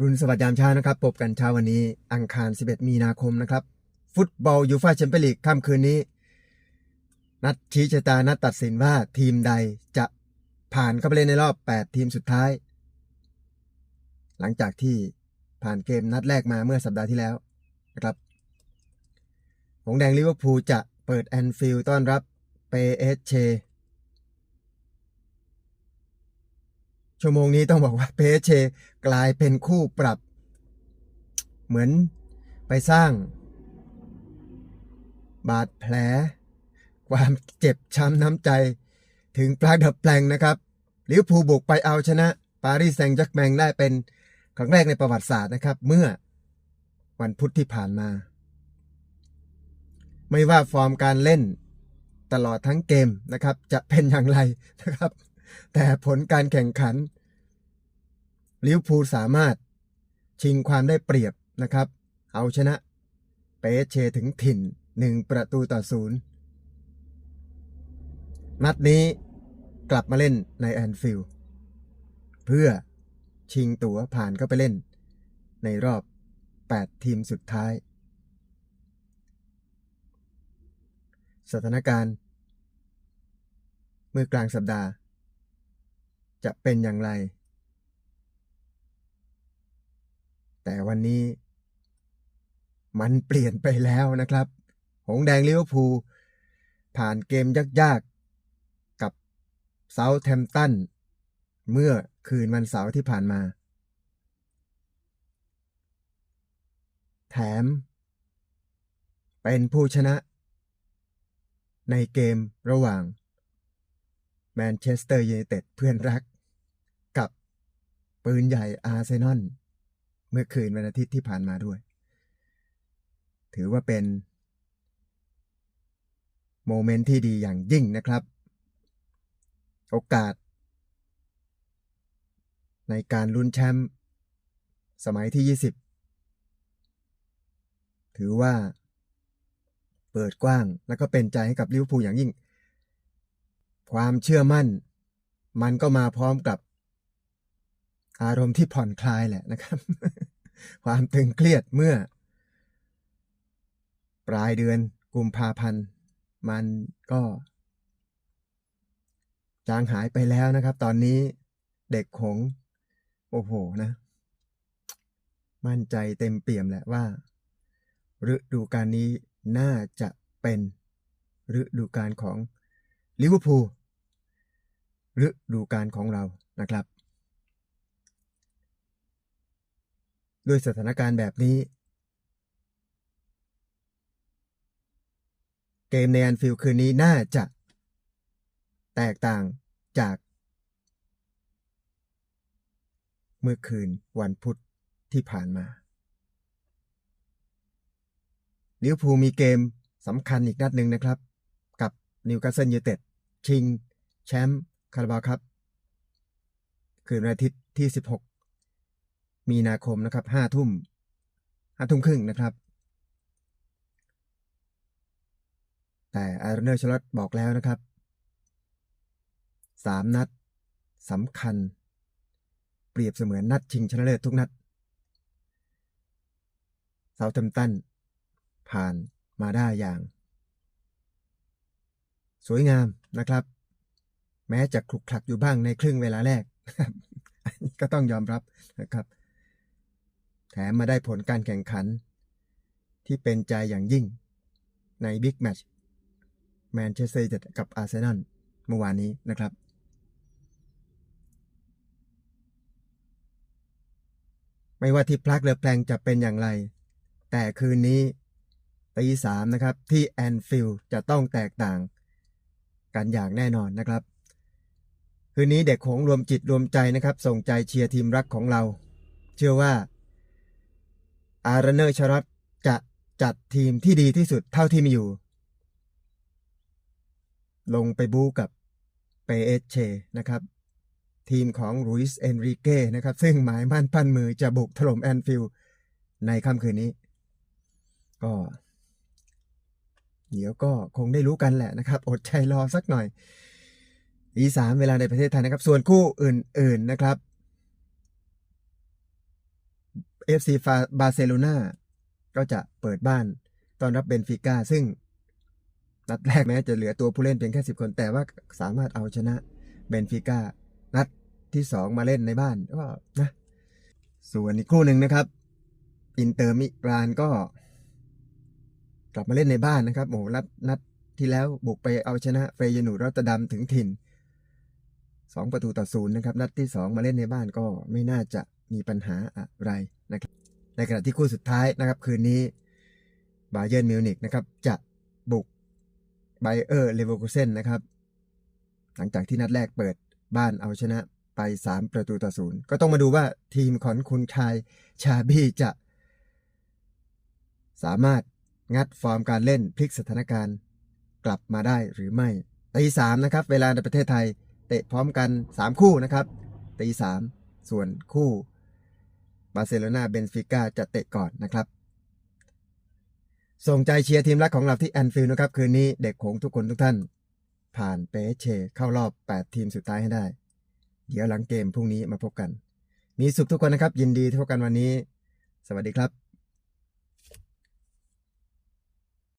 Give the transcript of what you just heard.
รุณสวัสดิ์ยามเช้านะครับพบกันเช้าวันนี้อังคาร 11 มีนาคมนะครับ ฟุตบอลยูฟ่าแชมเปี้ยนลีกค่ำคืนนี้ นัดชี้ชะตานัดตัดสินว่าทีมใดจะผ่านเข้าไปเล่นในรอบ 8 ทีมสุดท้าย หลังจากที่ผ่านเกมนัดแรกมาเมื่อสัปดาห์ที่แล้วนะครับหงแดงลิเวอร์พูลจะเปิดแอนฟิลด์ต้อนรับเปเอสเช ชั่วโมงนี้ต้องบอกว่าเปเชกลายเป็นคู่ปรับ เหมือนไปสร้าง บาดแผล ความเจ็บช้ำน้ำใจ ถึงปลาดับแปลงนะครับลิเวอร์พูบุกไปเอาชนะ ปารีสแซงต์แจ็กแมงได้เป็นครั้งแรกในประวัติศาสตร์นะครับ เมื่อวันพุธที่ผ่านมา ไม่ว่าฟอร์มการเล่นตลอดทั้งเกมนะครับ จะเป็นอย่างไรนะครับ แต่ผลการแข่งขันลิวพูลสามารถชิงความได้เปรียบนะครับ เอาชนะเปเชถึงถิ่นหนึ่งประตูต่อศูนย์นัดนี้กลับมาเล่นในแอนฟิลด์เพื่อชิงตั๋วผ่านเข้าไปเล่น ในรอบ 8 ทีมสุดท้าย สถานการณ์ เมื่อกลางสัปดาห์ จะเป็นอย่างไร แต่วันนี้มันเปลี่ยนไปแล้วนะครับ หงแดงลิเวอร์พูลผ่านเกมยากๆ กับเซาท์แฮมป์ตันเมื่อคืนวันเสาร์ที่ผ่านมา แถม เป็นผู้ชนะ ในเกมระหว่างแมนเชสเตอร์ยูไนเต็ดเพื่อนรัก ปืนใหญ่อาร์เซนอลเมื่อคืนวันอาทิตย์ที่ผ่านมาด้วย ถือว่าเป็น โมเมนต์ที่ดีอย่างยิ่งนะครับ โอกาส ในการลุ้นแชมป์สมัยที่ 20 ถือว่า เปิดกว้างแล้วก็เป็นใจให้กับลิเวอร์พูลอย่างยิ่ง ความเชื่อมั่น มันก็มาพร้อมกับ อารมณ์ที่ผ่อนคลายแหละนะครับ ความตึงเครียดเมื่อ ปลายเดือนกุมภาพันธ์ มันก็ จางหายไปแล้วนะครับ ตอนนี้เด็กหงโอ้โหนะ มั่นใจเต็มเปี่ยมแหละว่าฤดูกาลนี้น่าจะเป็นฤดูกาลของลิเวอร์พูลฤดูกาลของเรานะครับ ด้วยสถานการณ์แบบนี้ เกมในแอนฟิลคืนนี้น่าจะ แตกต่างจาก เมื่อคืนวันพุธที่ผ่านมาลิเวอร์พูลมีเกมสำคัญอีกนัดหนึ่งนะครับ กับนิวคาสเซิลยูเต็ดชิง แชมป์คาราบาวครับ คืนวันอาทิตย์ที่ 16 มีนาคมนะครับ5ทุ่ม5ทุ่มครึ่งนะครับ แต่อาร์เนอร์ชลอตบอกแล้วนะครับสามนัดสำคัญ เปรียบเสมือนนัดชิงชนะเลิศทุกนัดเซาท์แฮมตันผ่านมาได้อย่าง สวยงามนะครับ แม้จะคลุกคลักอยู่บ้างในครึ่งเวลาแรกก็ต้องยอมรับนะครับ แถมมาได้ผลการแข่งขัน ที่เป็นใจอย่างยิ่ง ในบิ๊กแมตช์แมนเชสเตอร์ยูไนเต็ดกับอาร์เซนอลเมื่อวานนี้นะครับ ไม่ว่าที่พลักเรือแปลงจะเป็นอย่างไร แต่คืนนี้ตีสามนะครับ ที่แอนฟิลด์จะต้องแตกต่างกันอย่างแน่นอนนะครับ คืนนี้เด็กหงรวมจิตรวมใจนะครับ ส่งใจเชียร์ทีมรักของเรา เชื่อว่า อารเนอร์ชารัตจะจัดทีมที่ดีที่สุดเท่าที่มีอยู่ ลงไปบู๊กับเปเอเชนะครับ ทีมของลุยส์เอนริเก้นะครับ ซึ่งหมายมั่นปั้นมือจะบุกถล่มแอนฟิลด์ในค่ำคืนนี้ ก็เดี๋ยวก็คงได้รู้กันแหละนะครับ อดใจรอสักหน่อยอีสามเวลาในประเทศไทยนะครับ ส่วนคู่อื่น ๆนะครับ FC ฟาบาร์เซโลนาก็จะเปิดบ้านต้อนรับเบนฟิก้าซึ่ง นัดแรกแม้จะเหลือตัวผู้เล่นเพียงแค่10คน แต่ว่าสามารถเอาชนะเบนฟิก้านัดที่2มาเล่นในบ้านก็นะ ส่วนอีกคู่หนึ่งนะครับ อินเตอร์มิรานก็ กลับมาเล่นในบ้านนะครับโอ้โหนัดนัดที่แล้วบุกไปเอาชนะเฟยนูรอตดัมถึงถิ่นสองประตูต่อศูนย์นะครับ นัดที่สองมาเล่นในบ้านก็ไม่น่าจะมีปัญหาอะไร นะครับในขณะที่คู่สุดท้ายนะครับ คืนนี้บาเยิร์นมิวนิกนะครับจะบุกไบเออร์เลเวอร์คูเซนนะครับ หลังจากที่นัดแรกเปิดบ้านเอาชนะไป 3 ประตูต่อศูนย์ก็ต้องมาดูว่าทีมของคุณชายชาบี้จะ สามารถงัดฟอร์มการเล่นพลิกสถานการณ์กลับมาได้หรือไม่ตีสามนะครับ เวลาในประเทศไทย เตะพร้อมกัน 3 คู่นะครับตีสามส่วนคู่ บาร์เซโลนาเบนฟิก้าจะเตะก่อนนะครับ ส่งใจเชียร์ทีมรักของเราที่แอนฟิลด์นะครับ คืนนี้เด็กหงทุกคนทุกท่าน ผ่านเปเชเข้ารอบ 8 ทีมสุดท้ายให้ได้ เดี๋ยวหลังเกมพรุ่งนี้มาพบกัน มีสุขทุกคนนะครับ ยินดีทุกกันวันนี้ สวัสดีครับ